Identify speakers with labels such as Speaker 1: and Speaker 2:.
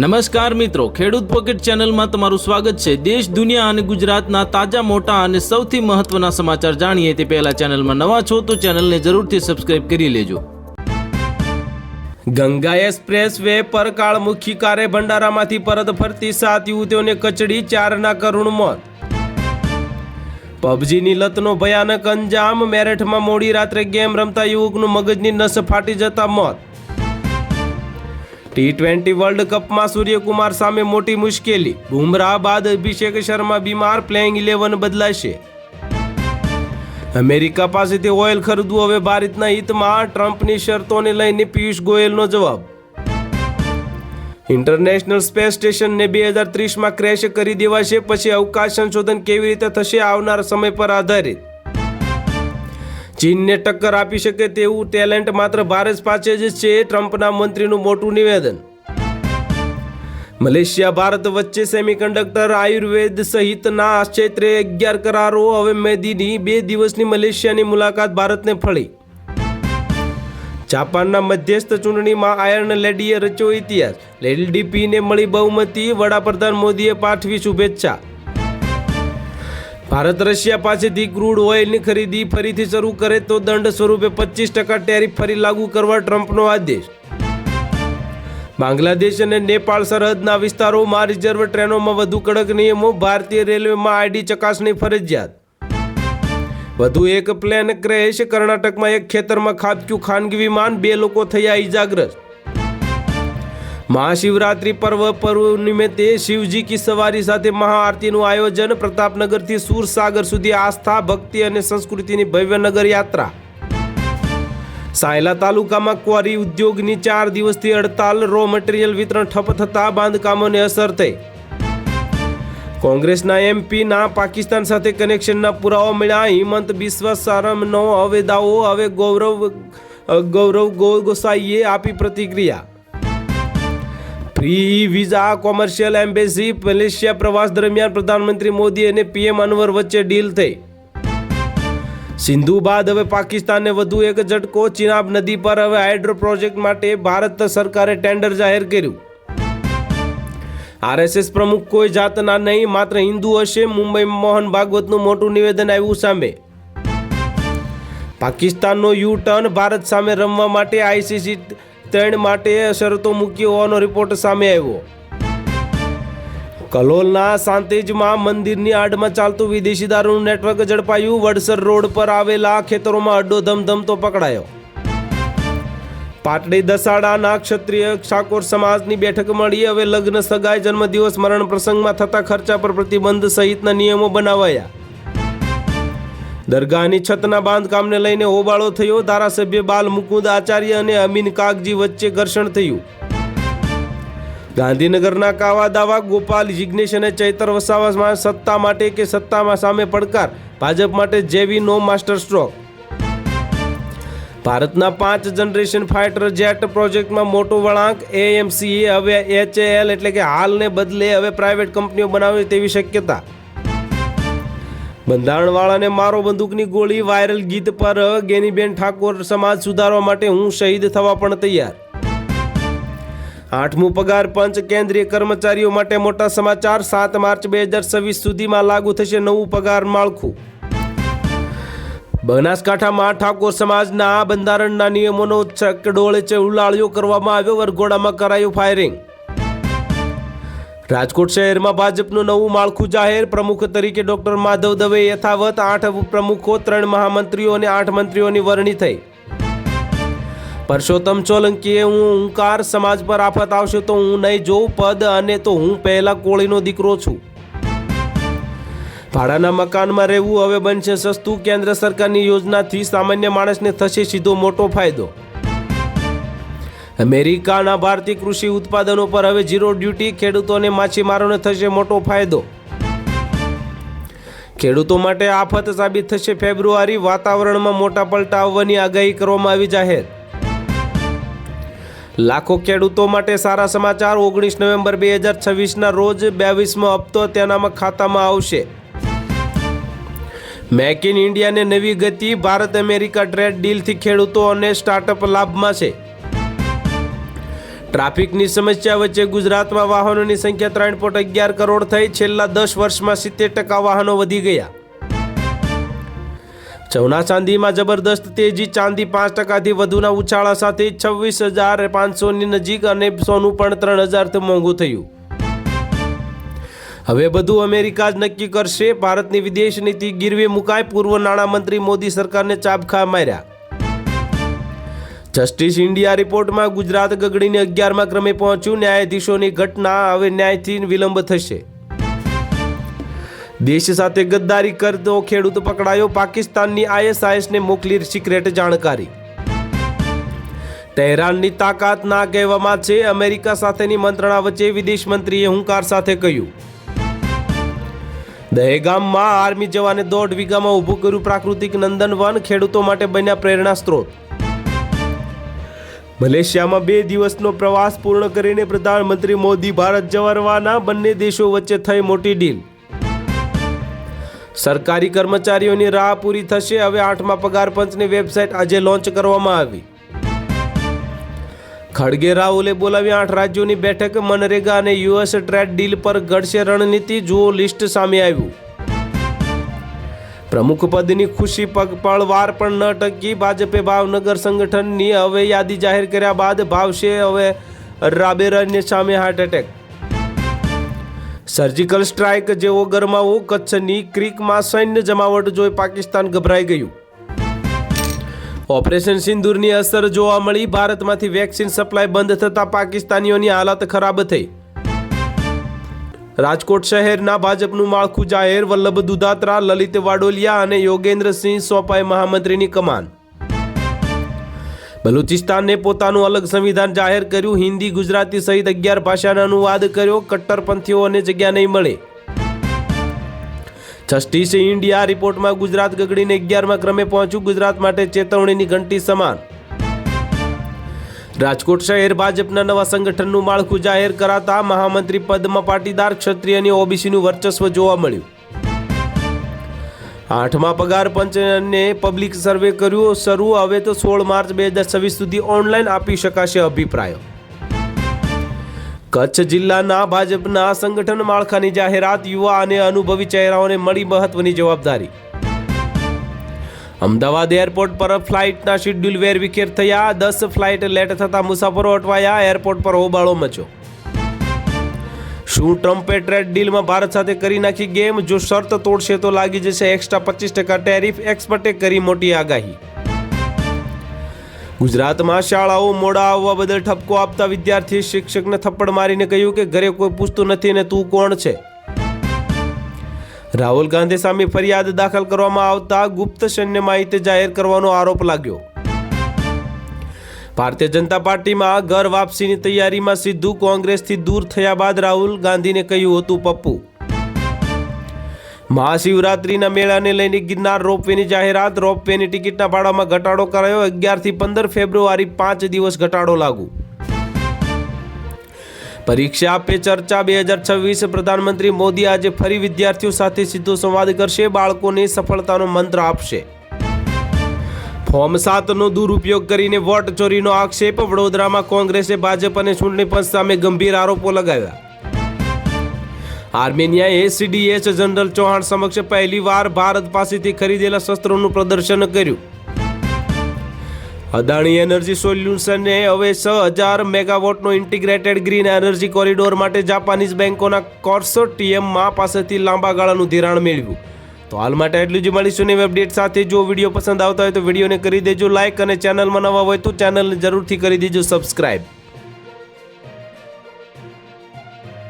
Speaker 1: નમસ્કાર મિત્રો, ખેડૂત પોકેટ ચેનલમાં તમારું સ્વાગત છે. દેશ, દુનિયા અને ગુજરાતના તાજા, મોટા અને સૌથી મહત્વના સમાચાર જાણીએ તે પહેલા ચેનલમાં નવા છો તો ચેનલને જરૂરથી સબસ્ક્રાઇબ કરી લેજો. ગંગા એક્સપ્રેસ વે પર કાળમુખી કારે ભંડારામાંથી પરત ફરતી સાત યુવતીઓને કચડી ચારના કરુણ મોત. પબજીની લતનો ભયાનક અંજામ, મેરઠમાં મોડી રાત્રે ગેમ રમતા યુવકનું મગજની નસ ફાટી જતા મોત. ટી ટ્વેન્ટી વર્લ્ડ કપમાં સૂર્યકુમાર સામે મોટી મુશ્કેલી. બુમરાહ બાદ અભિષેક શર્મા બીમાર પ્લેઇંગ ઇલેવન બદલાશે. અમેરિકા પાસેથી ઓઇલ ખરીદવું હવે ભારતના હિતમાં. ટ્રમ્પની શરતોને લઈને પિયુષ ગોયલનો જવાબ. ઇન્ટરનેશનલ સ્પેસ સ્ટેશનને બે હજાર ત્રીસમાં ક્રેશ કરી દેવાશે. પછી અવકાશ સંશોધન કેવી રીતે થશે? આવનાર સમય પર આધારિત. ચીનને ટક્કર આપી શકે તેવું ટેલેન્ટ માત્ર ભારત પાસે જ છે, ટ્રમ્પના મંત્રીનું મોટું નિવેદન. મલેશિયા, ભારત વચ્ચે સેમિકન્ડક્ટર આયુર્વેદ સહિતના ક્ષેત્રે અગિયાર કરારો, હવે મેદીની બે દિવસની મલેશિયાની મુલાકાત ભારતને ફળી. જાપાનના મધ્યસ્થ ચૂંટણીમાં આયર્ન લેડીએ રચ્યો ઇતિહાસ. એલડીપીને મળી બહુમતી, વડાપ્રધાન મોદીએ પાઠવી શુભેચ્છા. ભારત રશિયા પાસેથી ક્રૂડ ઓઇલની ખરીદી ફરીથી શરૂ કરે તો દંડ સ્વરૂપે પચીસ ટકા ટેરિફ ફરી લાગુ કરવા ટ્રમ્પનો આદેશ. બાંગ્લાદેશ અને નેપાળ સરહદના વિસ્તારોમાં રિઝર્વ ટ્રેનોમાં વધુ કડક નિયમો, ભારતીય રેલવેમાં આઈડી ચકાસણી ફરજિયાત. વધુ એક પ્લેન ક્રેશ, કર્ણાટકમાં એક ખેતરમાં ખાબક્યું ખાનગી વિમાન, બે લોકો થયા ઈજાગ્રસ્ત. મહાશિવરાત્રિ પર્વ પર્વ નિમિત્તે શિવજી કી સવારી સાથે મહાઆરતીનું આયોજન પ્રતાપનગરથી સુરસાગર સુધી આસ્થા, ભક્તિ અને સંસ્કૃતિની ભવ્ય નગર યાત્રા સાયલા તાલુકામાં ક્વારી ઉદ્યોગની ચાર દિવસથી હડતાલ રો મટીરિયલ વિતરણ ઠપ થતાં બાંધકામોને અસર થઈ. કોંગ્રેસના એમપીના પાકિસ્તાન સાથે કનેક્શનના પુરાવા મળ્યા. હિમંત બિસ્વ સારમનો હવે દાવો હવે ગૌરવ ગૌરવ ગો ગોસાઈએ આપી પ્રતિક્રિયા. Free visa commercial embassy Malaysia પ્રવાસ દરમિયાન પ્રધાનમંત્રી મોદી અને પીએમ અનવર વચ્ચે ડીલ થઈ. સિંધુ બાદ હવે પાકિસ્તાનને વધુ એક ઝટકો, ચિનાબ નદી પર હવે હાઇડ્રો પ્રોજેક્ટ માટે ભારત સરકારે ટેન્ડર જાહેર કર્યું. આરએસએસ પ્રમુખ કોઈ જાતના નહીં, માત્ર હિન્દુ હશે મુંબઈમાં મોહન ભાગવતનું મોટું નિવેદન આવ્યું સામે. પાકિસ્તાનનો યુ ટર્ન ભારત સામે રમવા માટે આઈસીસી ત્રણ માટે શરતો મૂકી હોવાનો રિપોર્ટ સામે આવ્યો. કલોલના સાંતેજમાં મંદિરની આડમાં ચાલતું વિદેશી દારૂનું નેટવર્ક ઝડપાયું. વડસર રોડ પર આવેલા ખેતરોમાં અડ્ડો ધમધમતો પકડાયો. પાટડી દસાડાના ક્ષત્રિય ઠાકોર સમાજની બેઠક મળી. હવે લગ્ન સગાઈ જન્મદિવસ, મરણ પ્રસંગમાં થતા ખર્ચા પર પ્રતિબંધ સહિતના નિયમો બનાવાયા. દરગાહની છતના બાંધકામને લઈને હોબાળો થયો. ધારાસભ્ય બાલ મુકુંદ આચાર્ય અને અમીન કાગજી વચ્ચે ઘર્ષણ થયું. ગાંધીનગરના કાવા દાવા, ગોપાલ, જિગ્નેશ અને ચૈતર વસાવામાં સત્તા માટે કે સત્તામાં સામે પડકાર? ભાજપ માટે જેવી નો માસ્ટર સ્ટ્રોક. ભારતના પાંચ જનરેશન ફાઇટર જેટ પ્રોજેક્ટમાં મોટો વળાંક. એએમસીએ હવે એચએએલ એટલે કે હાલને બદલે હવે પ્રાઇવેટ કંપનીઓ બનાવે તેવી શક્યતા. બંધારણવાળાને મારો બંદૂકની ગોળી વાયરલ ગીત પર ગેનીબેન ઠાકોર સમાજ સુધારવા માટે હું શહીદ થવા પણ તૈયાર. આઠમું પગાર પંચ કેન્દ્રીય કર્મચારીઓ માટે મોટા સમાચાર સાત માર્ચ બે હજાર છવ્વીસ સુધીમાં લાગુ થશે નવું પગાર માળખું. બનાસકાંઠામાં ઠાકોર સમાજના બંધારણના નિયમોનો ચકડોળ ઉલાળ્યો કરવામાં આવ્યો, વરઘોડામાં કરાયું ફાયરિંગ. રાજકોટ શહેરમાં ભાજપનું નવું માળખું જાહેર. પ્રમુખ તરીકે ડોક્ટર માધવ દવે યથાવત આઠ પ્રમુખો, ત્રણ મહામંત્રીઓ અને આઠ મંત્રીઓની વરણી થઈ. પરસોત્તમ સોલંકીએ, હું હુંકાર સમાજ પર આફત આવશે તો હું નહીં જોઉં પદ અને તો હું પહેલા કોળીનો દીકરો છું. ભાડાના મકાનમાં રહેવું હવે બનશે સસ્તું. કેન્દ્ર સરકારની યોજનાથી સામાન્ય માણસને થશે સીધો મોટો ફાયદો. અમેરિકાના ભારતીય કૃષિ ઉત્પાદનો પર હવે ઝીરો ડ્યુટી. ખેડૂતોને માછીમારોને થશે મોટો ફાયદો. ખેડૂતો માટે આફત સાબિત થશે ફેબ્રુઆરી. વાતાવરણમાં મોટા પલટા આવવાની આગાહી કરવામાં આવી જાહેર. લાખો ખેડૂતો માટે સારા સમાચાર. ઓગણીસ નવેમ્બર બે હજાર છવ્વીસના રોજ બાવીસમો હપ્તો તેનામાં ખાતામાં આવશે. મેક ઇન ઇન્ડિયાને નવી ગતિ. ભારત અમેરિકા ટ્રેડ ડીલથી ખેડૂતો અને સ્ટાર્ટઅપ લાભમાં છે. ટ્રાફિકની સમસ્યા વચ્ચે ગુજરાતમાં વાહનોની સંખ્યા ત્રણ પોઈન્ટ અગિયાર કરોડ થઈ. છેલ્લા દસ વર્ષમાં સિત્તેર ટકા વાહનો વધી ગયા. ચૌના ચાંદીમાં જબરદસ્ત તેજી, ચાંદી પાંચ ટકાથી વધુના ઉછાળા સાથે છવ્વીસ હજાર પાંચસોની નજીક અને સોનું પણ ત્રણ હજારથી મોંઘું થયું. હવે બધું અમેરિકા જ નક્કી કરશે. ભારતની વિદેશ નીતિ ગીરવે મુકાય. પૂર્વ નાણામંત્રી મોદી સરકારને ચાબખા માર્યા. જસ્ટિસ ઇન્ડિયા રિપોર્ટમાં ગુજરાત ગગડીને અગિયારમાં ક્રમે પહોંચ્યું. ન્યાયાધીશોની ઘટના હવે ન્યાયથી વિલંબ થશે. દેશ સાથે ગદ્દારી કરતો ખેડૂત પકડાયો. પાકિસ્તાનની આઈએસઆઈએસને મોકલી સિક્રેટ જાણકારી. તહેરાનની તાકાત ના કહેવામાં છે. અમેરિકા સાથેની મંત્રણા વચ્ચે વિદેશ મંત્રીએ હુંકાર સાથે કહ્યું. દહેગામમાં આર્મી જવાને દોઢ વીઘામાં ઊભું કર્યું. પ્રાકૃતિક નંદનવન ખેડૂતો માટે બન્યા પ્રેરણા સ્ત્રોત. મલેશિયામાં બે દિવસનો પ્રવાસ પૂર્ણ કરીને પ્રધાનમંત્રી મોદી ભારત જવા બંને દેશો વચ્ચે થઈ મોટી ડીલ. સરકારી કર્મચારીઓની રાહ પૂરી થશે. હવે આઠમા પગાર પંચની વેબસાઇટ આજે લોન્ચ કરવામાં આવી. ખડગે રાહુલે બોલાવી આઠ રાજ્યોની બેઠક. મનરેગા અને યુએસ ટ્રેડ ડીલ પર ઘડશે રણનીતિ. જુઓ લિસ્ટ સામે આવ્યું. પ્રમુખ પદની ખુશી પગપળવાર પણ ન ટકી ભાજપે ભાવનગર સંગઠનની હવે યાદી જાહેર કર્યા બાદ ભાવશે હવે રાબેરાની સામે હાર્ટ એટેક સર્જિકલ સ્ટ્રાઇક જેવો ગરમાવો કચ્છની ક્રીકમાં સૈન્ય જમાવટ જોઈ પાકિસ્તાન ગભરાઈ ગયું. ઓપરેશન સિંદૂરની અસર જોવા મળી, ભારતમાંથી વેક્સિન સપ્લાય બંધ થતાં પાકિસ્તાનીઓની હાલત ખરાબ થઈ. રાજકોટ શહેરના ભાજપનું માળખું જાહેર, વલ્લભ દુધાત્રા, લલિત વાડોલિયા અને યોગેન્દ્રસિંહ સોપાઈ મહામંત્રીની કમાન. બલુચિસ્તાને પોતાનું અલગ સંવિધાન જાહેર કર્યું. હિન્દી, ગુજરાતી સહિત અગિયાર ભાષાનો અનુવાદ કર્યો. કટ્ટરપંથીઓને જગ્યા નહીં મળે. જસ્ટિસ ઇન્ડિયા રિપોર્ટમાં ગુજરાત ગગડીને અગિયારમાં ક્રમે પહોંચ્યું. ગુજરાત માટે ચેતવણીની ઘંટી સમાન. રાજકોટ શહેર ભાજપના નવા સંગઠનનું માળખું જાહેર કરાતા મહામંત્રી પદમાં પાટીદાર ક્ષત્રિય અને ઓબીસીનું વર્ચસ્વ જોવા મળ્યું. આઠમા પગાર પંચને પબ્લિક સર્વે કર્યું. શરૂ હવે તો સોળ માર્ચ બે હજાર છવ્વીસ સુધી ઓનલાઈન આપી શકાશે અભિપ્રાયો. કચ્છ જિલ્લાના ભાજપના સંગઠન માળખાની જાહેરાત યુવા અને અનુભવી ચહેરાઓને મળી મહત્વની જવાબદારી. અમદાવાદ એરપોર્ટ પર ફ્લાઇટના શેડ્યુલ વેરવિખેર થયા. દસ ફ્લાઇટ લેટ થતા મુસાફરો અટવાયા. એરપોર્ટ પર હોબાળો મચ્યો. શું ટ્રમ્પે ટ્રેડ ડીલમાં ભારત સાથે કરી નાખી ગેમ? જો શરત તોડશે તો લાગી જશે એક્સ્ટ્રા પચીસ ટકા ટેરિફ. એક્સપર્ટે કરી મોટી આગાહી. ગુજરાતમાં શાળાઓ મોડા આવવા બદલ ઠપકો આપતા વિદ્યાર્થી શિક્ષકને થપ્પડ મારીને કહ્યું કે ઘરે કોઈ પૂછતું નથી ને તું કોણ છે? રાહુલ ગાંધી સામે ફરિયાદ દાખલ કરવામાં આવતા ગુપ્ત સૈન્ય માહિતી જાહેર કરવાનો આરોપ લાગ્યો. ભારતીય જનતા પાર્ટીમાં ઘર વાપસીની તૈયારીમાં સીધું કોંગ્રેસથી દૂર થયા બાદ રાહુલ ગાંધીને કહ્યું હતું પપ્પુ. મહાશિવરાત્રિના મેળાને લઈને ગિરનાર રોપવેની જાહેરાત, રોપવેની ટિકિટના ભાડામાં ઘટાડો કરાયો, અગિયારથી પંદર ફેબ્રુઆરી પાંચ દિવસ ઘટાડો લાગુ. પરીક્ષા પે ચર્ચા બે હજાર છવ્વીસ. પ્રધાનમંત્રી મોદી આજે ફરી વિદ્યાર્થીઓ સાથે સીધો સંવાદ કરશે, બાળકોને સફળતાનો મંત્ર આપશે. ફોર્મ સાતનો દુરુપયોગ કરીને વોટ ચોરીનો આક્ષેપ, વડોદરામાં કોંગ્રેસે ભાજપ અને ચૂંટણી પંચ સામે ગંભીર આરોપો લગાવ્યા. આર્મેનિયાએ સીડીએસ જનરલ ચૌહાણ સમક્ષ પહેલીવાર ભારત પાસેથી ખરીદેલા શસ્ત્રોનું પ્રદર્શન કર્યું. અદાણી એનર્જી સોલ્યુશને હવે છ હજાર મેગાવોટનો ઇન્ટિગ્રેટેડ ગ્રીન એનર્જી કોરિડોર માટે જાપાનીઝ બેંકોના કોર્સોટિયમમાં પાસેથી લાંબા ગાળાનું ધિરાણ મેળવ્યું. તો હાલ માટે એટલું જ મળીશું ને અપડેટ સાથે. જો વીડિયો પસંદ આવતા હોય તો વિડીયોને કરી દેજો લાઇક અને ચેનલમાં નવા હોય તો ચેનલને જરૂરથી કરી દેજો સબસ્ક્રાઇબ.